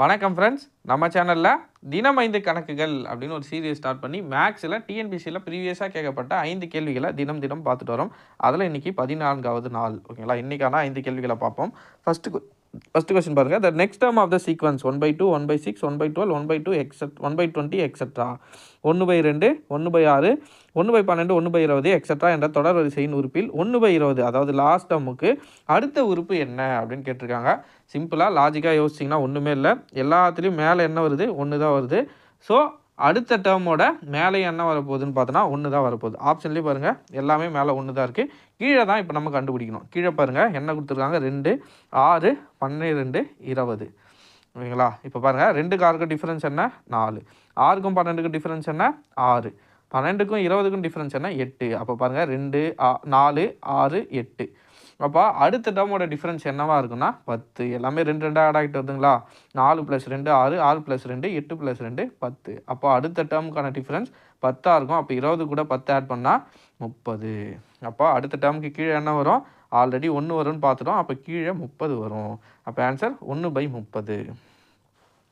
வணக்கம் ஃப்ரெண்ட்ஸ் நம்ம சேனலில் தினம் ஐந்து கணக்குகள் அப்படின்னு ஒரு சீரியஸ் ஸ்டார்ட் பண்ணி மேக்ஸில் டிஎன்பிசியில் ப்ரீவியஸாக கேட்கப்பட்ட ஐந்து கேள்விகளை தினம் தினம் பார்த்துட்டு வரோம். அதில் இன்றைக்கி பதினான்காவது நாள். ஓகேங்களா இன்றைக்கான ஐந்து கேள்விகளை பார்ப்போம். ஃபஸ்ட்டு ஃபஸ்ட்டு கொஸ்டின் பாருங்கள் the next term of the sequence one by two one by six one by twelve one by two எக்ஸட் one by twenty extra ஒன்று பை ரெண்டு ஒன்று பை ஆறு ஒன்று பை பன்னெண்டு ஒன்று பை இருபது எக்ஸட்ரா என்ற தொடர் வரிசையின் உறுப்பில் ஒன்று பை இருபது அதாவது லாஸ்ட் டேர்முக்கு அடுத்த உறுப்பு என்ன அப்படின்னு கேட்டிருக்காங்க. சிம்பிளாக லாஜிக்காக யோசிச்சிங்கன்னா ஒன்றுமே இல்லை. எல்லாத்துலேயும் மேலே என்ன வருது? ஒன்று தான் வருது. ஸோ அடுத்த டேர்மோட மேலே என்ன வரப்போகுதுன்னு பார்த்தோன்னா ஒன்று தான் வரப்போகுது ஆப்ஷன்லேயே பாருங்கள் எல்லாமே மேலே ஒன்று தான் இருக்குது கீழே தான் இப்போ நம்ம கண்டுபிடிக்கணும். கீழே பாருங்கள் என்ன கொடுத்துருக்காங்க ரெண்டு ஆறு பன்னிரெண்டு இருபது. ஓகேங்களா? இப்போ பாருங்கள் ரெண்டுக்கு ஆறுக்கும் டிஃப்ரென்ஸ் என்ன? நாலு. ஆறுக்கும் பன்னெண்டுக்கும் டிஃப்ரென்ஸ் என்ன? ஆறு. பன்னெண்டுக்கும் இருபதுக்கும் டிஃப்ரென்ஸ் என்ன? எட்டு. அப்போ பாருங்கள் ரெண்டு ஆ- நாலு ஆறு எட்டு. அப்போ அடுத்த டேர்மோட டிஃப்ரென்ஸ் என்னவாக இருக்குன்னா பத்து. எல்லாமே ரெண்டு ரெண்டாக ஆட் ஆகிட்டு வருதுங்களா? நாலு ப்ளஸ் ரெண்டு ஆறு. ஆறு ப்ளஸ் ரெண்டு எட்டு ப்ளஸ் ரெண்டு பத்து. அப்போ அடுத்த டேர்முக்கான டிஃப்ரென்ஸ் பத்தாக இருக்கும். அப்போ இருபது கூட பத்து ஆட் பண்ணால் முப்பது. அப்போ அடுத்த டேர்முக்கு கீழே என்ன வரும்? ஆல்ரெடி ஒன்று வரும்னு பார்த்துட்டோம். அப்போ கீழே முப்பது வரும். அப்போ ஆன்சர் ஒன்று பை முப்பது.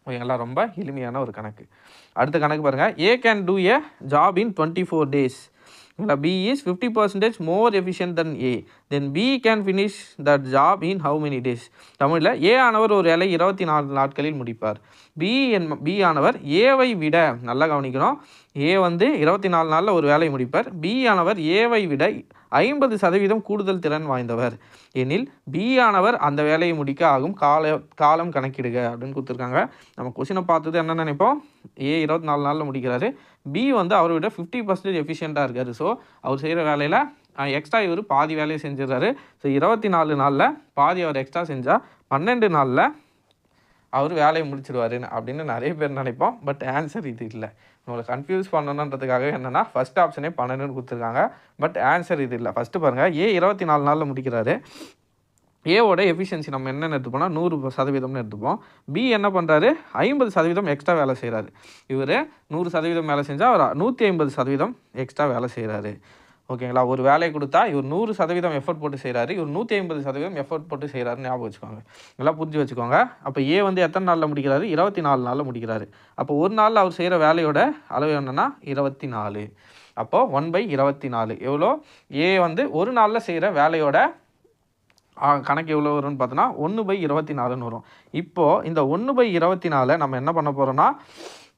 ஓகேங்களா ரொம்ப எளிமையான ஒரு கணக்கு. அடுத்த கணக்கு பாருங்கள் A can do a job in twenty four days ஓகேங்களா B is fifty percentage more efficient than A then B can finish that job in how many days தமிழில் ஏ ஆனவர் ஒரு வேலை இருபத்தி நாலு நாட்களில் முடிப்பார். பி என் பி ஆனவர் ஏவை விட நல்லா கவனிக்கணும். ஏ வந்து இருபத்தி நாலு நாளில் ஒரு வேலையை முடிப்பார். பி ஆனவர் ஏவை விட ஐம்பது சதவீதம் கூடுதல் திறன் வாய்ந்தவர். எனில் பி ஆனவர் அந்த வேலையை முடிக்க ஆகும். கால காலம் கணக்கிடுக அப்படின்னு கொடுத்துருக்காங்க. நம்ம கொஷினை பார்த்தது என்ன நினைப்போம்? ஏ இருபத்தி நாலு நாளில் முடிக்கிறாரு. பி வந்து அவரை விட ஃபிஃப்டி பர்சன்டேஜ் எஃபிஷியண்ட்டாக இருக்காரு. ஸோ அவர் செய்கிற வேலையில் எக்ஸ்ட்ரா இவர் பாதி வேலையை செஞ்சிடுறாரு. ஸோ இருபத்தி நாலு நாளில் பாதி அவர் எக்ஸ்ட்ரா செஞ்சால் பன்னெண்டு நாளில் அவர் வேலையை முடிச்சிடுவாருன்னு அப்படின்னு நிறைய பேர் நினைப்போம். பட் ஆன்சர் இது இல்லை. உங்களை கன்ஃபியூஸ் பண்ணணுன்றதுக்காக என்னென்னா ஃபஸ்ட் ஆப்ஷனே பன்னெண்டுன்னு கொடுத்துருக்காங்க. பட் ஆன்சர் இது இல்லை. ஃபஸ்ட்டு பாருங்கள் ஏ இருபத்தி நாலு நாளில் முடிக்கிறாரு. ஏவோட எஃபிஷியன்சி நம்ம என்னென்னு எடுத்துப்போம்னா நூறு சதவீதம்னு எடுத்துப்போம். பி என்ன பண்ணுறாரு ஐம்பது சதவீதம் எக்ஸ்ட்ரா வேலை செய்கிறாரு இவர் நூறு சதவீதம் வேலை செஞ்சால் அவர் நூற்றி ஐம்பது சதவீதம் எக்ஸ்ட்ரா வேலை செய்கிறாரு ஓகேங்களா? ஒரு வேலையை கொடுத்தா இவர் நூறு சதவீதம் எஃபர்ட் போட்டு செய்கிறாரு இவர் நூற்றி ஐம்பது சதவீதம் எஃபர்ட் போட்டு செய்கிறாரு ஞாபகம் வச்சுக்கோங்க. எல்லாம் புரிஞ்சு வச்சுக்கோங்க. அப்போ ஏ வந்து எத்தனை நாளில் முடிக்கிறாரு? இருபத்தி நாலு நாளில் முடிக்கிறாரு. அப்போ ஒரு நாளில் அவர் செய்கிற வேலையோட அளவு என்னென்னா இருபத்தி நாலு அப்போது ஒன் பை இருபத்தி நாலு எவ்வளோ? ஏ வந்து ஒரு நாளில் செய்கிற வேலையோட ஆ, கணக்கு எவ்வளோ வரும்னு பார்த்தோன்னா ஒன்று பை இருபத்தி நாலுன்னு வரும். இப்போது இந்த ஒன்று பை இருபத்தி நாலு நம்ம என்ன பண்ண போகிறோம்னா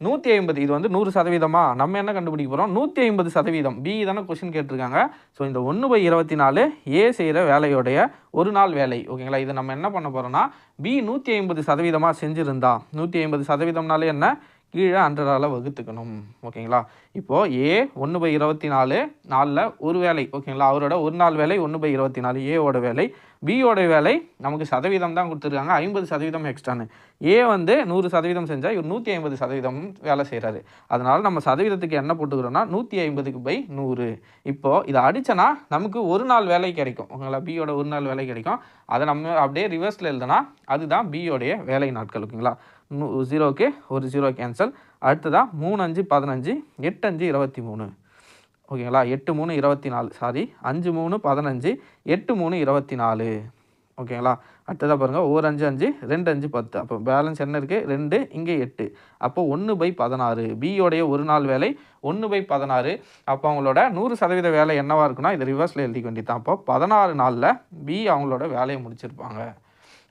நூற்றி ஐம்பது இது வந்து நூறு சதவீதமாக நம்ம என்ன கண்டுபிடிக்க போகிறோம் நூற்றி ஐம்பது சதவீதம். பி தானே கொஷின் கேட்டிருக்காங்க. ஸோ இந்த ஒன்று பை இருபத்தி நாலு ஏ செய்கிற வேலையோடைய ஒரு நாள் வேலை. ஓகேங்களா இதை நம்ம என்ன பண்ண போகிறோம்னா பி நூற்றி ஐம்பது சதவீதமாக செஞ்சுருந்தா. நூற்றி ஐம்பது சதவீதம்னாலே என்ன? கீழே ஹண்ட்ரடால் வகுத்துக்கணும். ஓகேங்களா? இப்போது ஏ ஒன்று பை இருபத்தி நாலு நாலில் ஒரு வேலை. ஓகேங்களா? அவரோட ஒரு நாள் வேலை ஒன்று பை இருபத்தி நாலு ஏவோட வேலை. பியோட வேலை நமக்கு சதவீதம் தான் கொடுத்துருக்காங்க. ஐம்பது சதவீதம் எக்ஸ்ட்ரான்னு ஏ வந்து நூறு சதவீதம் செஞ்சால் இவர் நூற்றி ஐம்பது சதவீதம் வேலை செய்கிறாரு அதனால் நம்ம சதவீதத்துக்கு என்ன போட்டுக்கிறோன்னா நூற்றி ஐம்பதுக்கு பை நூறு. இப்போது இதை அடித்தனா நமக்கு ஒரு நாள் வேலை கிடைக்கும். ஓகேங்களா? பியோட ஒரு நாள் வேலை கிடைக்கும். அதை நம்ம அப்படியே ரிவர்ஸில் எழுதுனா அதுதான் பியோடைய வேலை நாட்கள். ஓகேங்களா? ஜீரோக்கு ஒரு ஜீரோ கேன்சல் அடுத்ததாக மூணு அஞ்சு பதினஞ்சு எட்டு அஞ்சு இருபத்தி மூணு. ஓகேங்களா? எட்டு மூணு இருபத்தி நாலு. சாரி அஞ்சு மூணு பதினஞ்சு எட்டு மூணு இருபத்தி நாலு. ஓகேங்களா? அடுத்ததாக பாருங்கள் ஒரு அஞ்சு அஞ்சு ரெண்டு அஞ்சு பத்து. அப்போ பேலன்ஸ் என்ன இருக்குது ரெண்டு இங்கே எட்டு. அப்போ ஒன்று பை பதினாறு. பியோடைய ஒரு நாள் வேலை ஒன்று பை பதினாறு. அப்போ அவங்களோட நூறு சதவீத வேலை என்னவாக இருக்குன்னா இது ரிவர்ஸில் எழுதிக்க வேண்டியதான் அப்போ பதினாறு நாளில் பி அவங்களோட வேலையை முடிச்சிருப்பாங்க.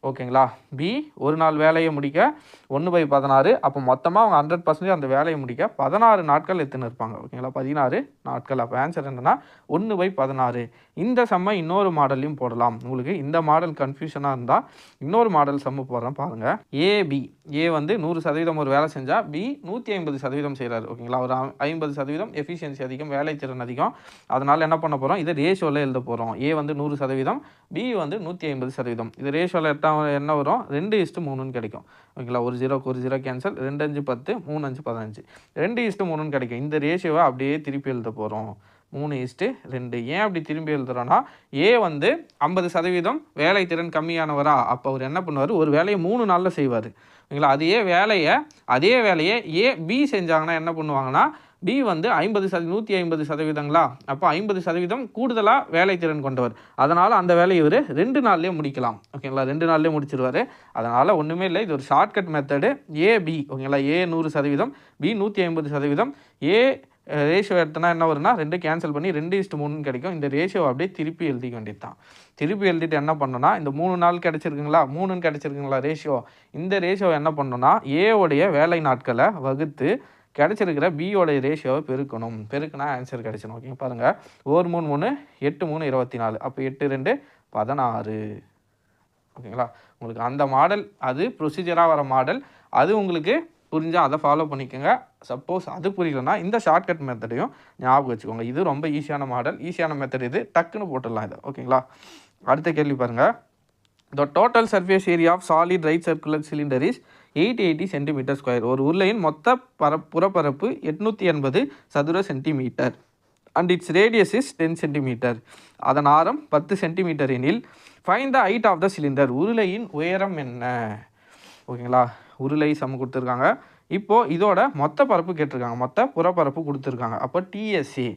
ஓகேங்களா? பி ஒரு நாள் வேலையை முடிக்க ஒன்று பை பதினாறு. அப்போ மொத்தமாக அவங்க ஹண்ட்ரட் பர்சன்டேஜ் அந்த வேலையை முடிக்க பதினாறு நாட்கள் எடுத்துன்னு இருப்பாங்க. ஓகேங்களா? பதினாறு நாட்கள். அப்போ ஆன்சர் என்னன்னா ஒன்று பை பதினாறு. இந்த செம்மை இன்னொரு மாடல்லையும் போடலாம். உங்களுக்கு இந்த மாடல் கன்ஃபியூஷனாக இருந்தால் இன்னொரு மாடல் செம்மு போடுறேன் பாருங்கள் ஏபி ஏ வந்து நூறு சதவீதம் ஒரு வேலை செஞ்சால் பி நூற்றி ஐம்பது சதவீதம் செய்கிறாரு ஓகேங்களா? ஒரு ஐம்பது சதவீதம் எஃபிஷியன்சி அதிகம் வேலை திறன் அதிகம். அதனால் என்ன பண்ண போகிறோம் இதை ரேஷியோவில் எழுத போகிறோம் ஏ வந்து நூறு சதவீதம் பி வந்து நூற்றி ஐம்பது சதவீதம். இது ரேஷியோவில் எட்டாம் என்ன வரும்? ரெண்டு இஸ்ட்டு மூணுன்னு கிடைக்கும். ஓகேங்களா? ஒரு ஜீரோக்கு ஒரு ஜீரோ கேன்சல் ரெண்டு அஞ்சு பத்து மூணு அஞ்சு பதினஞ்சு. ரெண்டு இஸ்ட்டு மூணுன்னு கிடைக்கும். இந்த ரேஷியோவை அப்படியே திருப்பி எழுத போகிறோம் மூணு இஸ்ட்டு ரெண்டு ஏன் அப்படி திரும்பி எழுதுகிறோன்னா ஏ வந்து ஐம்பது சதவீதம் வேலை திறன் கம்மியானவரா? அப்போ அவர் என்ன பண்ணுவார்? ஒரு வேலையை மூணு நாளில் செய்வார். ஓகேங்களா? அதே வேலையை அதே வேலையை ஏ பி செஞ்சாங்கன்னா என்ன பண்ணுவாங்கன்னா பி வந்து ஐம்பது சத நூற்றி ஐம்பது சதவீதங்களா? அப்போ ஐம்பது சதவீதம் கூடுதலாக வேலை திறன் கொண்டவர். அதனால் அந்த வேலையை இவர் ரெண்டு நாள்லேயே முடிக்கலாம். ஓகேங்களா? ரெண்டு நாள்லேயே முடிச்சிருவார். அதனால் ஒன்றுமே இல்லை. இது ஒரு ஷார்ட்கட் மெத்தடு ஏ பி ஓகேங்களா? ஏ நூறு சதவீதம் பி நூற்றி ஐம்பது சதவீதம் ஏ ரேஷியோ எடுத்தனா என்ன வரும்னா ரெண்டு கேன்சல் பண்ணி ரெண்டு இஸ்ட்டு மூணுன்னு கிடைக்கும். இந்த ரேஷியோ அப்படியே திருப்பி எழுதிக்க வேண்டியது தான் திருப்பி எழுதிட்டு என்ன பண்ணணும்னா இந்த மூணு நாள் கிடச்சிருக்குங்களா? மூணுன்னு கிடச்சிருக்குங்களா ரேஷியோ இந்த ரேஷியோ என்ன பண்ணணும்னா ஏவோடைய வேலை நாட்களை வகுத்து கிடச்சிருக்கிற பியோடைய ரேஷியோவை பெருக்கணும். பெருக்குனா ஆன்சர் கிடச்சிடும் ஓகே பாருங்கள் ஒரு மூணு மூணு எட்டு மூணு இருபத்தி நாலு. அப்போ எட்டு ரெண்டு பதினாறு. ஓகேங்களா உங்களுக்கு அந்த மாடல் அது ப்ரொசீஜராக வர மாடல் அது உங்களுக்கு புரிஞ்சால் அதை ஃபாலோ பண்ணிக்கோங்க. சப்போஸ் அது புரியலன்னா இந்த ஷார்ட்கட் மெத்தடையும் ஞாபகம் வச்சுக்கோங்க. இது ரொம்ப ஈஸியான மாடல் ஈஸியான மெத்தட் இது. டக்குன்னு போட்டுடலாம் இது. ஓகேங்களா அடுத்த கேள்வி பாருங்கள் the total surface area of solid right circular cylinder is eight eighty centimetre square ஒரு உருளையின் மொத்த பர புறப்பரப்பு எட்நூற்றி எண்பது சதுர centimetre and its radius is ten centimetre அதன் ஆரம் பத்து சென்டிமீட்டர் எனில் find the height of the cylinder உருளையின் உயரம் என்ன? ஓகேங்களா உருளை சம் கொடுத்துருக்காங்க. இப்போது இதோட மொத்த பரப்பு கேட்டிருக்காங்க. மொத்த புறப்பரப்பு கொடுத்துருக்காங்க. அப்போ TSC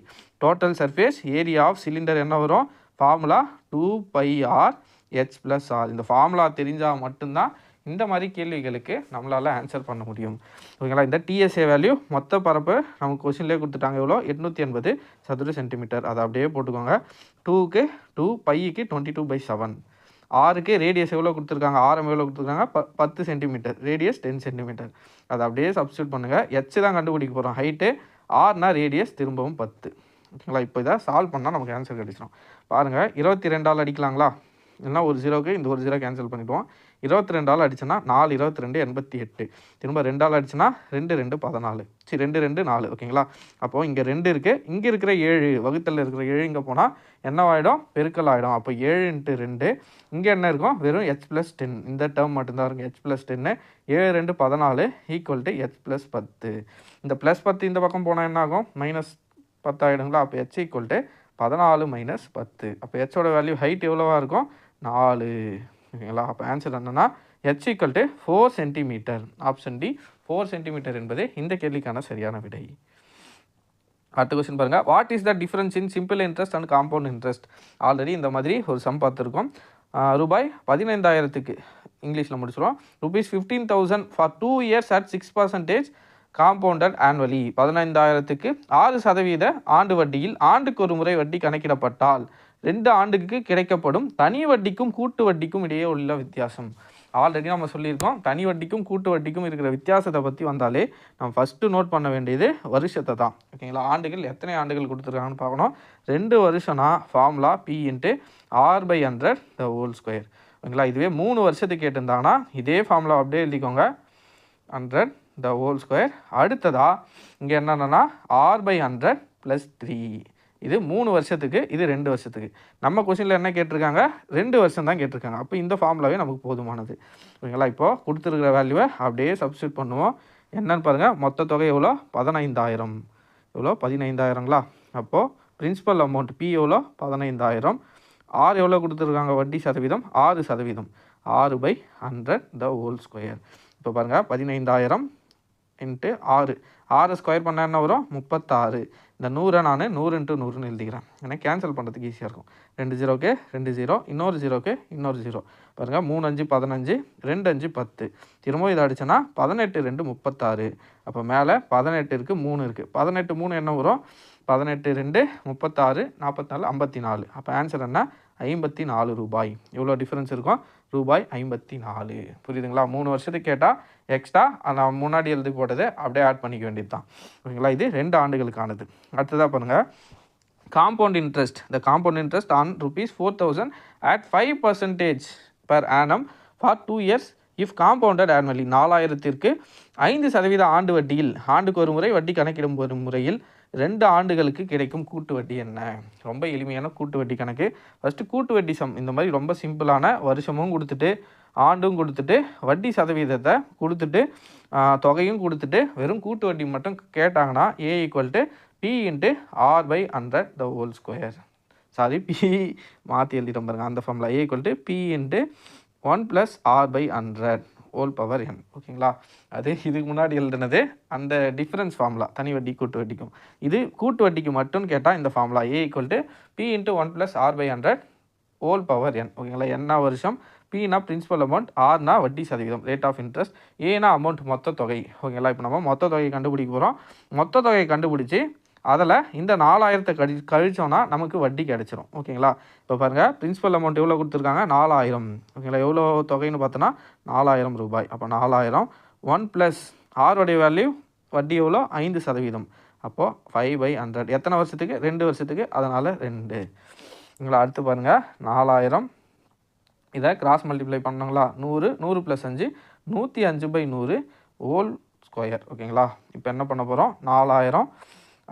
total surface area of cylinder என்ன வரும்? Formula two pi r h plus r இந்த ஃபார்முலா தெரிஞ்சால் மட்டும்தான் இந்த மாதிரி கேள்விகளுக்கு நம்மளால் ஆன்சர் பண்ண முடியும். ஓகேங்களா இந்த டிஎஸ்ஏ வேல்யூ மொத்த பரப்பு நமக்கு கொஷின்லேயே கொடுத்துட்டாங்க. எவ்வளோ? எட்நூற்றி எண்பது சதுர சென்டிமீட்டர் அதை அப்படியே போட்டுக்கோங்க. டூக்கு டூ பைக்கு டுவெண்ட்டி டூ பை செவன் ஆறுக்கு ரேடியஸ் எவ்வளோ கொடுத்துருக்காங்க? ஆரம் எவ்வளோ கொடுத்துருக்காங்க? ப பத்து சென்டிமீட்டர் ரேடியஸ் டென் சென்டிமீட்டர் அதை அப்படியே சப்ஸ்டியூட் பண்ணுங்கள் எச்சு தான் கண்டுபிடிக்க போகிறோம் ஹைட்டு ஆறுனா ரேடியஸ் திரும்பவும் பத்து. ஓகேங்களா? இப்போ இதை சால்வ் பண்ணால் நமக்கு ஆன்சர் கிடைச்சிடும் பாருங்கள் இருபத்தி ரெண்டால் அடிக்கலாங்களா? இல்லைனா ஒரு ஜீரோக்கு இந்த ஒரு ஜீரோ கேன்சல் பண்ணிவிடுவோம் இருபத்தி ரெண்டால் அடிச்சுன்னா நாலு இருபத்தி ரெண்டு எண்பத்தி எட்டு. திரும்ப ரெண்டால் அடிச்சுன்னா ரெண்டு ரெண்டு பதினாலு. சரி ரெண்டு ரெண்டு நாலு ஓகேங்களா? அப்போது இங்கே ரெண்டு இருக்குது இங்கே இருக்கிற ஏழு வகுத்தலில் இருக்கிற ஏழு இங்கே போனால் என்னவாயிடும்? பெருக்கல் ஆகிடும் அப்போ ஏழு இன்ட்டு ரெண்டு. இங்கே என்ன இருக்கும்? வெறும் ஹெச் ப்ளஸ் டென் இந்த டேர்ம் மட்டும்தான் இருக்கும். ஹெச் ப்ளஸ் டென்னு ஏழு ரெண்டு பதினாலு ஈக்குவல் டு ஹெச் ப்ளஸ் பத்து. இந்த ப்ளஸ் பத்து இந்த பக்கம் போனால் என்ன ஆகும் மைனஸ் பத்தாயிடுங்களா அப்போ ஹெச் ஈக்குவல் டு பதினாலு மைனஸ் பத்து. அப்போ ஹெச்சோட வேல்யூ ஹைட் எவ்வளோவா இருக்கும்? நாலு. ஓகேங்களா? அப்போ ஆன்சர் என்னென்னா h equal to four centimetre option D four centimetre என்பது இந்த கேள்விக்கான சரியான விடை. அடுத்த கொஸ்டின் பாருங்கள் what is the difference in simple interest and compound interest already இந்த மாதிரி ஒரு சம் பார்த்துருக்கோம். ரூபாய் பதினைந்தாயிரத்துக்கு இங்கிலீஷில் முடிச்சிடும் rupees fifteen thousand for two years at six percentage compounded annually பதினைந்தாயிரத்துக்கு ஆறு சதவீத ஆண்டு வட்டியில் ஆண்டுக்கு ஒரு முறை வட்டி கணக்கிடப்பட்டால் ரெண்டு ஆண்டுக்கு கிடைக்கப்படும். தனி வட்டிக்கும் கூட்டு வட்டிக்கும் இடையே உள்ள வித்தியாசம். ஆல்ரெடி நம்ம சொல்லியிருக்கோம். தனி வட்டிக்கும் கூட்டு வட்டிக்கும் இருக்கிற வித்தியாசத்தை பற்றி வந்தாலே நம்ம ஃபஸ்ட்டு நோட் பண்ண வேண்டியது வருஷத்தை தான். ஓகேங்களா ஆண்டுகள் எத்தனை ஆண்டுகள் கொடுத்துருக்காங்கன்னு பார்க்கணும். ரெண்டு வருஷம்னா formula P into R by hundred the whole square ஓகேங்களா இதுவே மூணு வருஷத்துக்கு கேட்டிருந்தாங்கன்னா இதே ஃபார்முலா அப்படியே எழுதிக்கோங்க. ஹண்ட்ரட் த ஹோல் ஸ்கொயர் அடுத்ததாக இங்கே என்னென்னா R by hundred plus three இது மூணு வருஷத்துக்கு இது ரெண்டு வருஷத்துக்கு. நம்ம கொஷினில் என்ன கேட்டிருக்காங்க? ரெண்டு வருஷம் தான் கேட்டிருக்காங்க. அப்போ இந்த ஃபார்முலாவே நமக்கு போதுமானது. ஓகேங்களா இப்போது கொடுத்துருக்கிற வேல்யூவை அப்படியே சப்ஸ்டியூட் பண்ணுவோம். என்னன்னு பாருங்கள் மொத்த தொகை எவ்வளோ? பதினைந்தாயிரம். எவ்வளோ? பதினைந்தாயிரங்களா? அப்போது பிரின்சிபல் அமௌண்ட் பி எவ்வளோ? பதினைந்தாயிரம். ஆறு எவ்வளோ கொடுத்துருக்காங்க? வட்டி சதவீதம்? ஆறு சதவீதம். ஆறு by hundred the whole square இப்போ பாருங்கள் பதினைந்தாயிரம் இன்ட்டு ஆறு. ஆறு ஸ்கொயர் பண்ணால் என்ன வரும்? முப்பத்தாறு. இந்த நூறை நான் நூறு இன்ட்டு நூறுன்னு எழுதிக்கிறேன். ஏன்னா கேன்சல் பண்ணுறதுக்கு ஈஸியாக இருக்கும். ரெண்டு ஜீரோக்கு ரெண்டு ஜீரோ இன்னொரு ஜீரோக்கு இன்னொரு ஜீரோ. பாருங்கள் மூணு அஞ்சு பதினஞ்சு ரெண்டு அஞ்சு பத்து. திரும்பவும் இதை அடிச்சேன்னா பதினெட்டு ரெண்டு முப்பத்தாறு. அப்போ மேலே பதினெட்டு இருக்குது மூணு இருக்குது பதினெட்டு மூணு என்ன வரும்? பதினெட்டு ரெண்டு முப்பத்தாறு நாற்பத்தாலு ஐம்பத்தி நாலு. அப்போ ஆன்சர் என்ன? ஐம்பத்தி நாலு ரூபாய். எவ்வளோ டிஃப்ரென்ஸ் இருக்கும்? ரூபாய் ஐம்பத்தி நாலு. புரியுதுங்களா? மூணு வருஷத்துக்கு கேட்டால் எக்ஸ்ட்ரா நான் முன்னாடி எழுதி போட்டதை அப்படியே ஆட் பண்ணிக்க வேண்டியது தான் ஓகேங்களா இது ரெண்டு ஆண்டுகளுக்கானது. அடுத்ததாக பாருங்கள் compound interest the compound interest on rupees four thousand at five percentage per annum for two years if compounded annually நாலாயிரத்திற்கு ஐந்து சதவீத ஆண்டு வட்டியில் ஆண்டுக்கு ஒரு முறை வட்டி கணக்கிடும் ஒரு முறையில் ரெண்டு ஆண்டுகளுக்கு கிடைக்கும் கூட்டு வட்டி என்ன? ரொம்ப எளிமையான கூட்டு வட்டி கணக்கு. ஃபஸ்ட்டு கூட்டு வட்டி சம் இந்த மாதிரி ரொம்ப சிம்பிளான வருஷமும் கொடுத்துட்டு ஆண்டும் கொடுத்துட்டு வட்டி சதவீதத்தை கொடுத்துட்டு தொகையும் கொடுத்துட்டு வெறும் கூட்டு வட்டி மட்டும் கேட்டாங்கன்னா A equal to P into R by hundred the whole square sorry P மாற்றி எழுதிட்டோம் பாருங்க அந்த ஃபார்மில் A equal to P into one plus R by hundred whole power n ஓகேங்களா அது இதுக்கு முன்னாடி எழுதுனது அந்த டிஃப்ரென்ஸ் ஃபார்முலா தனி வட்டி கூட்டு வட்டிக்கும். இது கூட்டு வட்டிக்கு மட்டும் கேட்டால் இந்த formula A equal to P into one plus R by hundred whole power n ஓகேங்களா என்ன வருஷம் பினா பிரின்சிபல் அமௌண்ட் ஆர்னா வட்டி சதவீதம் ரேட் ஆஃப் இன்ட்ரெஸ்ட் ஏனா அமௌண்ட் மொத்த தொகை ஓகேங்களா இப்போ நம்ம மொத்த தொகையை கண்டுபிடிக்க போகிறோம் மொத்த தொகையை கண்டுபிடிச்சி அதில் இந்த நாலாயிரத்தை கழி கழிச்சோன்னா நமக்கு வட்டி கிடச்சிரும். ஓகேங்களா? இப்போ பாருங்கள் பிரின்சிபல் அமௌண்ட் எவ்வளோ கொடுத்துருக்காங்க? நாலாயிரம். ஓகேங்களா? எவ்வளோ தொகைன்னு பார்த்தோன்னா நாலாயிரம் ரூபாய். அப்போ நாலாயிரம். ஒன் ப்ளஸ் ஆறுடைய வேல்யூ வட்டி எவ்வளோ? ஐந்து சதவீதம். அப்போது ஃபைவ் பை ஹண்ட்ரட் எத்தனை வருஷத்துக்கு? ரெண்டு வருஷத்துக்கு. அதனால் ரெண்டு. உங்களை அடுத்து பாருங்கள் நாலாயிரம். இதை கிராஸ் மல்டிப்ளை பண்ணாங்களா? நூறு. நூறு ப்ளஸ் அஞ்சு. நூற்றி அஞ்சு பை நூறு ஹோல் ஸ்கொயர் ஓகேங்களா? இப்போ என்ன பண்ண போகிறோம் நாலாயிரம்.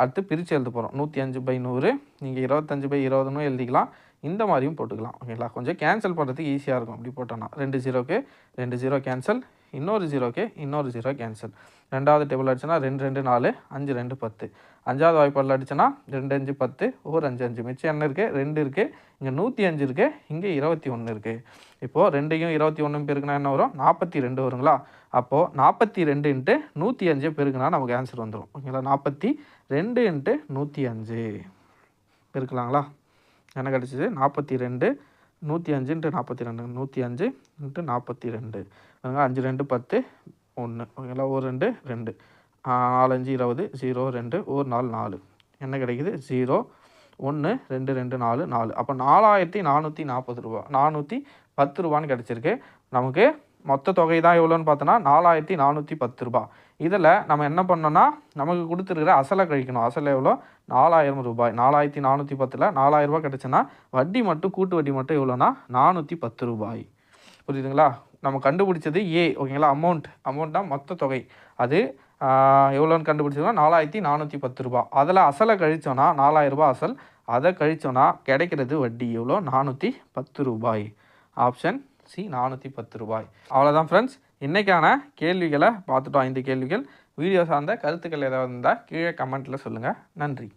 அடுத்து பிரித்து எழுத போகிறோம் நூற்றி அஞ்சு பை நூறு. நீங்கள் இருபத்தஞ்சு பை இருபதுன்னு எழுதிக்கலாம். இந்த மாதிரியும் போட்டுக்கலாம். ஓகேங்களா கொஞ்சம் கேன்சல் பண்ணுறதுக்கு ஈஸியாக இருக்கும். அப்படி போட்டோன்னா ரெண்டு ஜீரோக்கு ரெண்டு ஜீரோ கேன்சல் இன்னொரு ஜீரோக்கு இன்னொரு ஜீரோ கேன்சல் ரெண்டாவது டேபிள் அடிச்சுன்னா ரெண்டு ரெண்டு நாலு அஞ்சு ரெண்டு பத்து. அஞ்சாவது வாய்ப்பாடில் அடித்தோன்னா ரெண்டு அஞ்சு பத்து ஒரு அஞ்சு அஞ்சு. மிச்சம் என்ன இருக்குது ரெண்டு இருக்குது இங்கே நூற்றி அஞ்சு இருக்குது இங்கே இருபத்தி ஒன்று இருக்குது இப்போது ரெண்டையும் இருபத்தி ஒன்று பெருக்குனா என்ன வரும்? நாற்பத்தி ரெண்டு வருங்களா? அப்போது நாற்பத்தி ரெண்டு இன்ட்டு நூற்றி அஞ்சு பெருக்குனா நமக்கு ஆன்சர் வந்துடும் ஓகேங்களா? நாற்பத்தி ரெண்டு இன்ட்டு நூற்றி அஞ்சு. பெருக்கலாங்களா? என்ன கிடச்சிது நாற்பத்தி ரெண்டு நூற்றி அஞ்சு இன்ட்டு நாற்பத்தி ரெண்டு. நூற்றி அஞ்சு இன்ட்டு நாற்பத்தி ரெண்டு. அஞ்சு ரெண்டு பத்து ஒன்று ஓகேங்களா? ஒரு ரெண்டு ரெண்டு. நாலஞ்சு இருபது ஜீரோ ரெண்டு ஒரு நாலு நாலு. என்ன கிடைக்குது? ஜீரோ ஒன்று ரெண்டு ரெண்டு நாலு நாலு. அப்போ நாலாயிரத்தி நானூற்றி நாற்பது ரூபா. நானூற்றி பத்து ரூபான்னு கிடச்சிருக்கு. நமக்கு மொத்த தொகை தான் எவ்வளோன்னு பார்த்தோன்னா நாலாயிரத்தி நானூற்றி பத்து ரூபா. இதில் நம்ம என்ன பண்ணோன்னா நமக்கு கொடுத்துருக்கிற அசலை கழிக்கணும். அசல் எவ்வளோ? நாலாயிரம் ரூபாய். நாலாயிரத்தி நானூற்றி பத்தில் நாலாயிரரூபா கிடச்சுன்னா வட்டி மட்டும் கூட்டு வட்டி மட்டும் எவ்வளோனா நானூற்றி பத்து ரூபாய். புரியுதுங்களா? நம்ம கண்டுபிடிச்சது ஏ ஓகேங்களா அமௌண்ட் அமௌண்ட்னா மொத்த தொகை. அது எவ்வளோன்னு கண்டுபிடிச்சோம்னா நாலாயிரத்தி நானூற்றி பத்து ரூபா. அதில் அசலை கழிச்சோன்னா நாலாயிரரூபா அசல். அதை கழிச்சோன்னா கிடைக்கிறது வட்டி எவ்வளோ? நானூற்றி பத்து ரூபாய். ஆப்ஷன் சி நானூற்றி பத்து ரூபாய். அவ்வளோதான் ஃப்ரெண்ட்ஸ் இன்றைக்கான கேள்விகளை பார்த்துட்டோம். ஐந்து கேள்விகள். வீடியோ சார்ந்த கருத்துக்கள் ஏதாவது இருந்தால் கீழே கமெண்ட்டில் சொல்லுங்கள் நன்றி.